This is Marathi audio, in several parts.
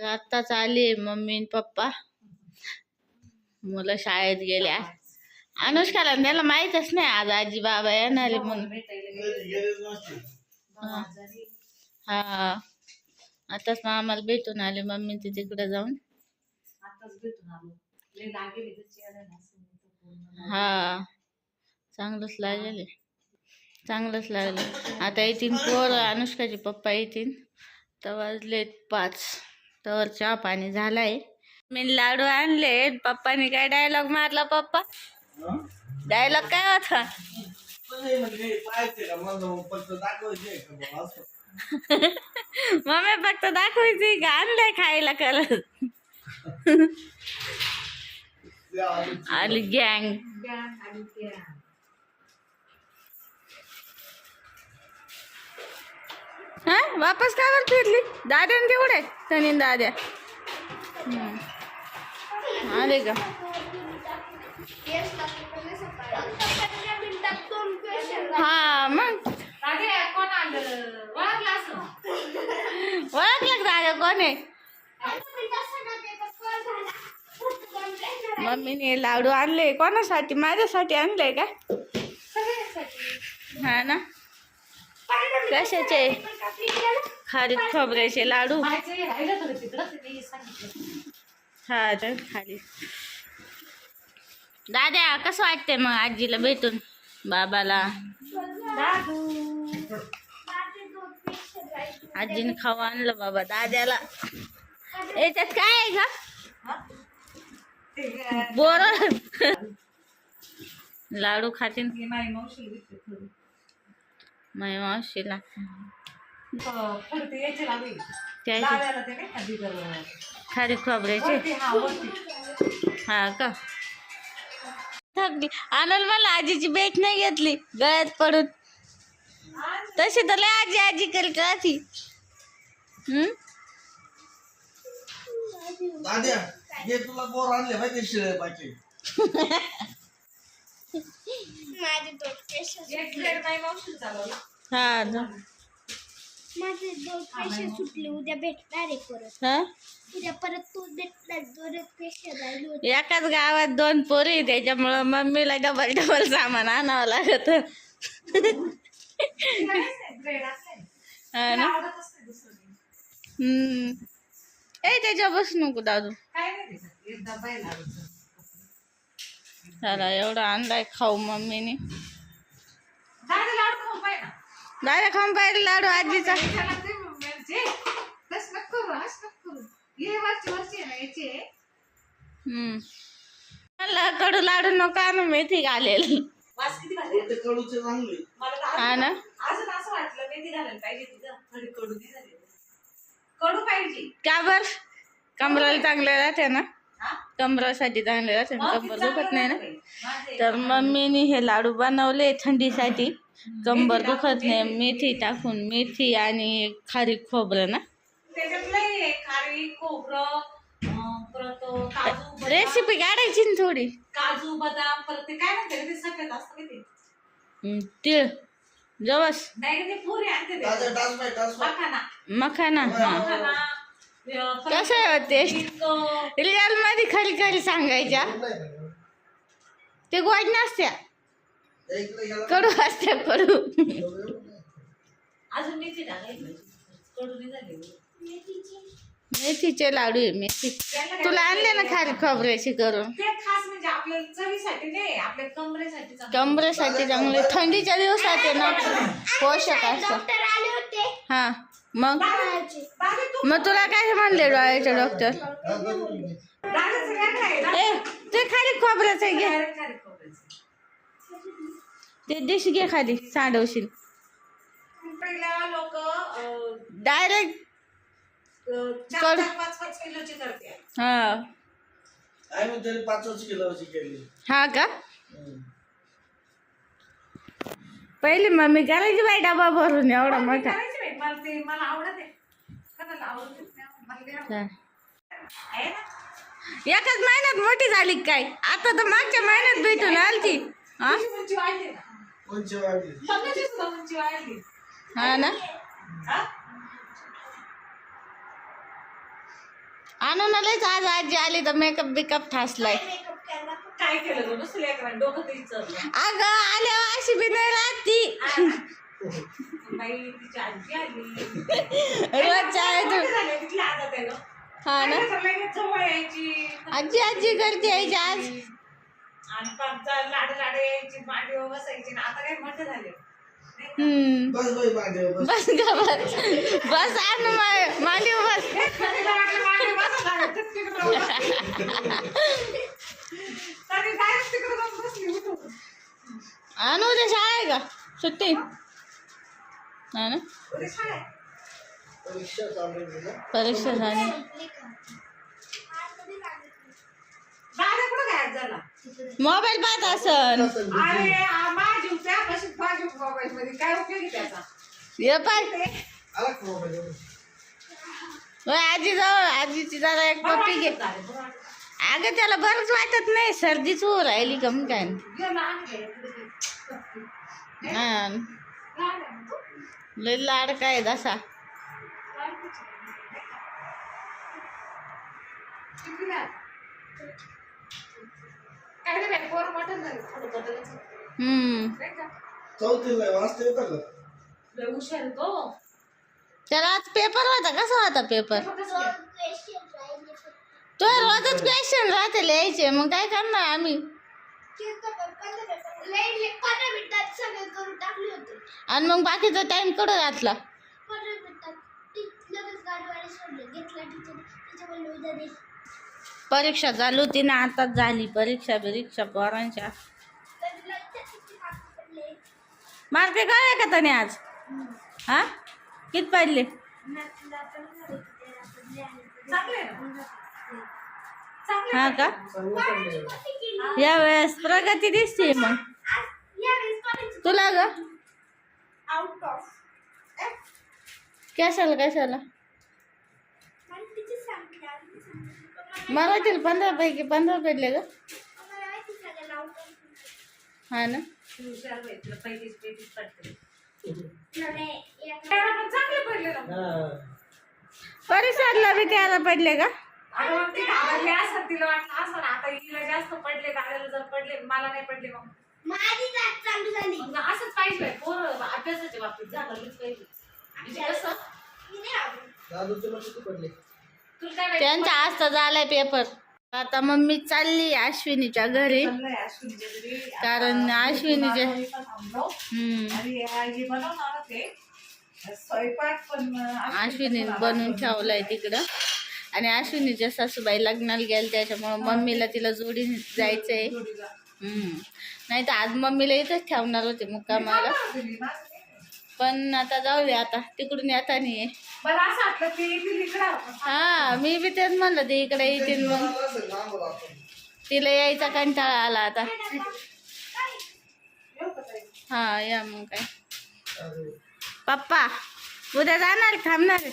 आत्ताच आली मम्मी आणि पप्पा. मुलं शाळेत गेल्या. अनुष्काला त्याला माहीतच नाही आज आजी बाबा येणार म्हणून. हा. आताच आम्हाला भेटून आले मम्मी ते तिकडे जाऊन. हा. चांगलंच लागेल चांगलंच लागलं आता येतील पोर अनुष्काचे पप्पा येतील. तर वाजलेत पाच. तर चहा पाणी झालाय. मी लाडू आणले. पप्पाने काय डायलॉग मारला पप्पा? डायलॉग काय होता? मम्मी फक्त दाखवायची का? आणलंय खायला करत आली गँग. हा? वापस काय वर फिरली? दाद्या न तेवढे तनी दाद्या. आले का? हा मग. ओळखलं दादा? कोण आहे? मम्मीने लाडू आणले. कोणासाठी? माझ्यासाठी आणले का? हा ना? कशाचे? खाली खोबऱ्याचे लाडू. हा तर खाली. दाद्या कसं वाटतंय मग आजीला भेटून? बाबाला? आजीने खाऊ आणलं बाबा दाद्याला. याच्यात काय आहे का बोर. लाडू खातीन. माय मावशीला. त्याचे खारी खोबऱ्याचे. हा का? थकली आनंद मला आजीची भेट नाही घेतली. गळ्यात पडून. तशी तर लय आजी आजी करीत राहती. हम्म? दाद्या हे तुला बोर आणले माहिती शिळे पाहिजे माझे दोन हा जा. माझे दोन पैसे सुटले. उद्या भेटणार आहे परत. हा? उद्या परत तू भेटणार. दोन पैसे राहिले होते. एकाच गावात दोन पोरी त्याच्यामुळं मम्मीला डबल डबल सामान आणावं लागत. हा ना? हम्म. ए त्याच्या बस नको दादू. चला एवढा आणलाय खाऊ मम्मीने. दादा खाऊन पाहिजे लाडू आजीचा. हम्म. मला कडू लाडू नको आणू मेथी घालेल. हा ना? कडू नाही झाली. कडू पाहिजे. का बर? कमराला चांगले राहते ना? हा? कमरासाठी चांगले मग कंबर दुखत नाही ना? तर मम्मीने हे लाडू बनवले थंडीसाठी. कंबर दुखत नाही मेथी टाकून मेथी आणि खारी खोबरं ना? रेसिपी काढायची ना थोडी. काजू बदाम परत ते काय म्हणते ते असतं ते? तीळ. जवस. नाही ते पुरी आणते मखाना. मखाना हा. कसं आहे टेस्ट रिअलमध्ये खरी खरी सांगायच्या. ते गोड नसत्या. कडू असत्या कडू. नाही झाली. मेथीचे लाडू आहे मेथी. तुला आणले ना खारी खोबऱ्याची करून? ते खास म्हणजे आपल्या चवीसाठी नाही आपल्या कमरेसाठी चांगलं. कमरेसाठी चांगले थंडीच्या दिवसात आहे ना पोषक असतं. डॉक्टर आले होते. हा. मग? मग तुला काय म्हणले डोळ्याचे डॉक्टर ए ते खाली खोबऱ्याच आहे घे. ते डिश घे खाली सांडवशील. लोक डायरेक्ट चार पाच पाच किलोची करते हा. पाचच किलोची केली हा का? पहिले पहिली मम्मी करायची बाई डबा भरून एवढा मोठा. ते मला आवडत आहे. कोणाला आवडत नाही, मला लय आवडतं. हा. आहे ना? एकाच महिन्यात मोठी झाली का काय? आता तर मागच्या महिन्यात भेटून आलती. हा? तुझी उंची वाढली ना? वाढली सुद्धा उंची वाढली हा ना? हा? आज आजी आली तर मेकअप बिकअप ठासलाय काय केलं? गं? नुसतं लेकरांनी डोकं तरी चरलं. अगं आल्यावर अशी बी नाही राहत ती. रोज तू. हा ना? आजी आजी करते यायची आज आणि पाचचा लाड लाड यायची मांडीवर बसायची. आणि आता काय मोठे झाले. हम्म. बस बस बस. आण मांडी बस. आणू उद्या शाळा आहे का सुट्टी. हा ना. परीक्षा झाली. मोबाईल पाहत असन. ये पाय. आजी जवळ. आजीची जरा एक पप्पी घे. अगं त्याला बरंच वाटत नाही. सर्दीच होऊ राहिली का मग काय लय लाड काय जसा आहे? तो. त्याला आज पेपर होता कसा होता पेपर. तो रोजच क्वेश्चन राहते लिहायचे मग काय करणार आम्ही आणि मग बाकीचा टाइम कडं घातला? परीक्षा चालू होती ना आताच झाली परीक्षा बिरीक्षा पोरांच्या. मार्क काय का त्याने आज? हा? किती पडले आहे? चांगलं हा आहे. का या वेळेस प्रगती दिसते मग. तुला ग. कशाला कशाला? मला मराठीला पंधरा पैकी पंधरा पडले ग. हा ना. परिसरला बी त्याला पडले का अगं मग ती घाबरली असं तिला वाटलं असं आता हिला जास्त पडले दादाला जर पडले मला नाही पडले मग. माझी जात चालू झाली. मग असंच पाहिजे पोरं अभ्यासाच्या बाबतीत पाहिजे. म्हणजे कसं मी नाही आवडत. दादू तुला किती पडले? तुला काय माहिती? त्यांचा आज तर झालाय पेपर. आता मम्मी चालली अश्विनीच्या घरी. चाललंय अश्विनीच्या घरी. आता कारण अश्विनीचे- मी पण थांबलो. हम्म. आणि हे बनवणार होते. स्वयंपाक पण अश्विनी बनवून ठेवलाय तिकडं. आणि अश्विनीच्या सासूबाई लग्नाला गेल त्याच्यामुळं मम्मीला तिला जोडी जायचंय. हम्म. नाही तर आज मम्मीला इथंच ठेवणार होते मुक्कामाला. पण आता जाऊ दे आता. तिकडून येता नाही हा मी बी तेच म्हणलं ते इकडे येतील मग. तिला यायचा कंटाळा आला आता? हा या मग काय. पप्पा उद्या जाणार थांबणार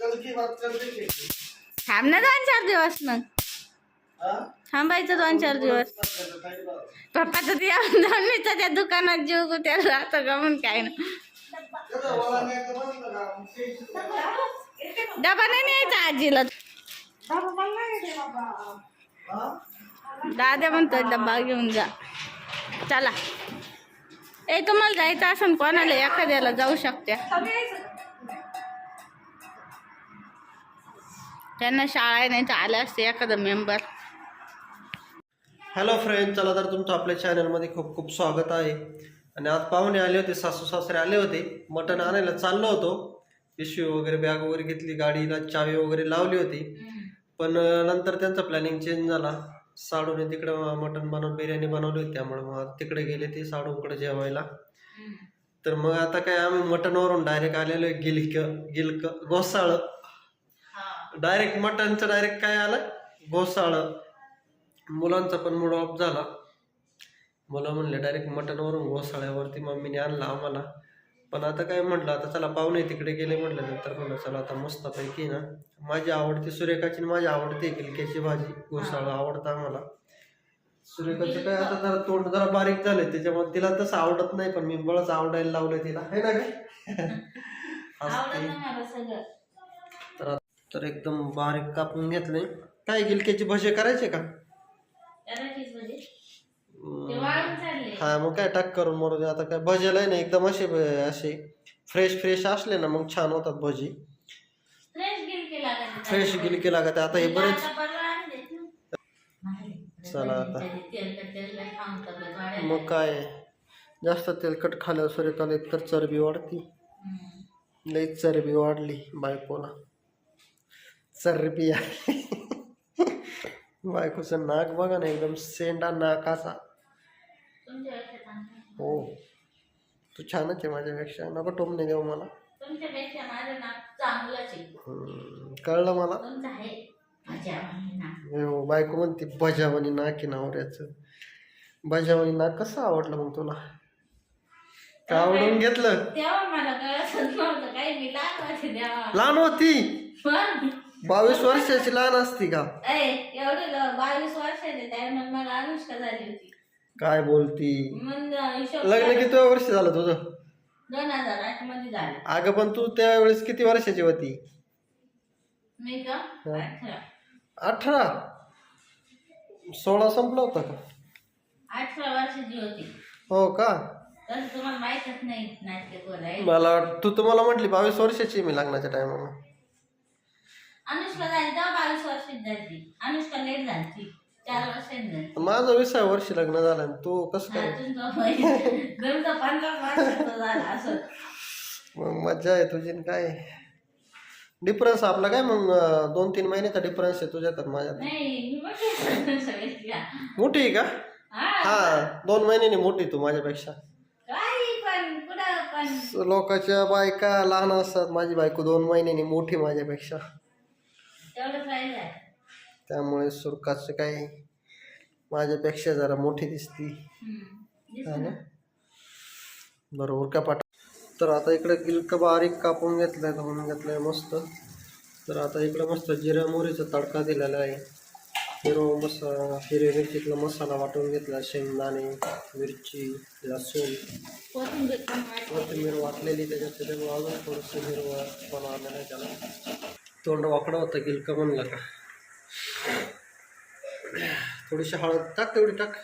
कल की बात कर रही थी थांबणार दोन चार दिवस मग. हाँ? थांबायचं दोन चार दिवस. पप्पाचं ते त्या दुकानात जीव गुत्याला राहतं का म्हणून काय ना. डबा नाही न्यायचा आजीला. बाबा मला नाही येते बाबा. दादा म्हणतोय डब्बा घेऊन जा. चला. ए तुम्हाला जायचं असेल कोणाला एखाद्याला जाऊ शकत्या. त्यांना शाळा नाही तर आले असते एखादा मेंबर हॅलो फ्रेंड चला तर तुमचं आपल्या चॅनलमध्ये खूप खूप स्वागत आहे. आणि आज पाहुणे आले होते सासू सासरे आले होते मटण आणायला चाललो होतो. पिशवी वगैरे बॅग वगैरे घेतली गाडीला चावी वगैरे लावली होती. पण नंतर त्यांचा प्लॅनिंग चेंज झाला. साडूने तिकडं मटण बनवून बिर्याणी बनवली होती त्यामुळे मग तिकडे गेले ते साडूकडे जेवायला. तर मग आता काय आम्ही मटणवरून डायरेक्ट आलेलो आहे गिलक गिलक गोसाळ. डायरेक्ट मटणचं डायरेक्ट काय आलं? गोसाळ. मुलांचा पण मूड ऑफ झाला. मुलं म्हणले डायरेक्ट मटणवरून घोसाळ्यावरती मम्मीने आणला आम्हाला. पण आता काय म्हटलं आता चला पाहुणे तिकडे गेले म्हटलं नंतर म्हणलं चला आता मस्तपैकी ना. माझी आवडती सुरेखाची आणि माझी आवडती गिलक्याची भाजी. घोसाळं आवडतं आम्हाला. सुरेखाचं काय आता जरा तोंड जरा बारीक झालंय त्याच्यामुळे तिला तसं आवडत नाही पण मी बळच आवडायला लावलंय तिला. है ना काय. तर तर एकदम बारीक कापून घेतले काय गिलक्याची भजे करायचे का करायचीच म्हणजे हम्म. ते वाळून चालले हा मग काय टाक करून मरू दे आता काय भजेला आहे ना एकदम असे असे फ्रेश फ्रेश असले ना मग छान होतात भजी फ्रेश गिलके लागत फ्रेश गिलके लागत आता हे बरेच आता परवा आणलेत ना. चला आता. तेलकट तेलकट खाऊन तब्येत वाढायला. मग काय जास्त तेलकट खाल्यावर सूर्यकाला एकतर चरबी वाढती हम्म. लई चरबी वाढली बायकोला चरबी आहे बायकोचं नाक बघा ना एकदम सेंडा नाकाचा. हो तू छानच आहे माझ्यापेक्षा नको टोमने देऊ मला। कळलं मला? हो बायको म्हणते बजावणी नाक आहे नवऱ्याचं. बजावणी नाक कसं आवडलं मग तुला? का आवडून घेतलं? लहान होते बावीस वर्षाची लहान असती का? ए एवढे बावीस वर्षाचे त्यावेळेस मला अनुष्का झाली होती. काय बोलती? लग्न. किती वर्ष झालं तुझं? दोन हजार आठमध्ये झालं. अगं पण तू त्यावेळेस किती वर्षाची होती? मी का. अठरा. सोळा संपला होता का? अठरा वर्षाची होती. हो का? तुम्हाला माहीतच नाही मला तू तुम्हाला म्हटली बावीस वर्षाची मी लग्नाच्या टायमाला अनुष्का झाली तेव्हा बावीस वर्षाची झाली. अनुष्का लेट झाली चार वर्षांनी झाली. माझं विसाव्या वर्षी लग्न झालं आणि तू कसं हा, काय? तुमचं वय- तुमचं पंधरा वर्षाचं झालं असं. मग मजा आहे तुझी काय? डिफरन्स आपला काय? मग अं, दोन तीन महिन्याचा डिफरन्स आहे तुझ्यात आणि माझ्यात. नाही मी मोठी आहे का? हा. हा दोन महिन्यानी मोठी तू माझ्यापेक्षा. काही पण कुठं पण. लोकांच्या बायका लहान असतात माझी बायको दोन महिन्यानी मोठी माझ्यापेक्षा. त्यामुळे सुरकाचं काय माझ्यापेक्षा जरा मोठी दिसती. हा ना? बरोबर का पाठ? तर आता इकडे गिलक बारीक कापून घेतलंय धुवून घेतलंय मस्त. तर आता इकडे मस्त जिऱ्या मोहरीचा तडका दिलेला आहे. हिरो मसा हिरव्या मिरचीतला मसाला वाटून घेतला शेंगदाणे मिरची लसूण. कोथिंबीर वाटलेली त्याच्यात त्याच्यामुळे अजून थोडंसं हिरवं पण आलेलं आहे त्याला. तोंड वाकडं होतं गिलक म्हणलं का? थोडीशी हळद टाक तेवढी टाक.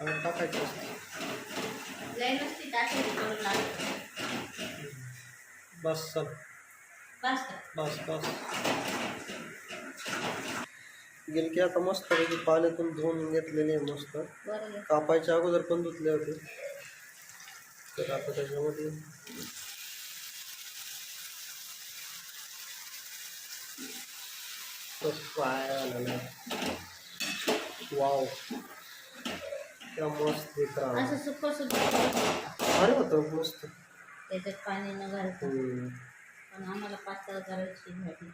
हळद टाकायची. बस चल. बस? बस बस. गिलकी आता मस्त पैकी पाण्यातून धुवून घेतलेली आहे मस्त. कापायच्या अगोदर पण धुतले होते. तर आता त्याच्यामध्ये तो फ्राय आलेला वाव क्या मस्त दिख रहा असं सुकं सुकं अरे होतं मस्त त्याच्यात पाणी न घालता हम्म. पण आम्हाला पातळ करायची भाजी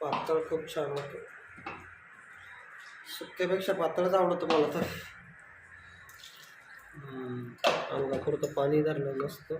पातळ खूप छान होतं सुक्यापेक्षा पातळच आवडतं मला तर हम्म. अंगापुरतं पाणी धरलं नसतं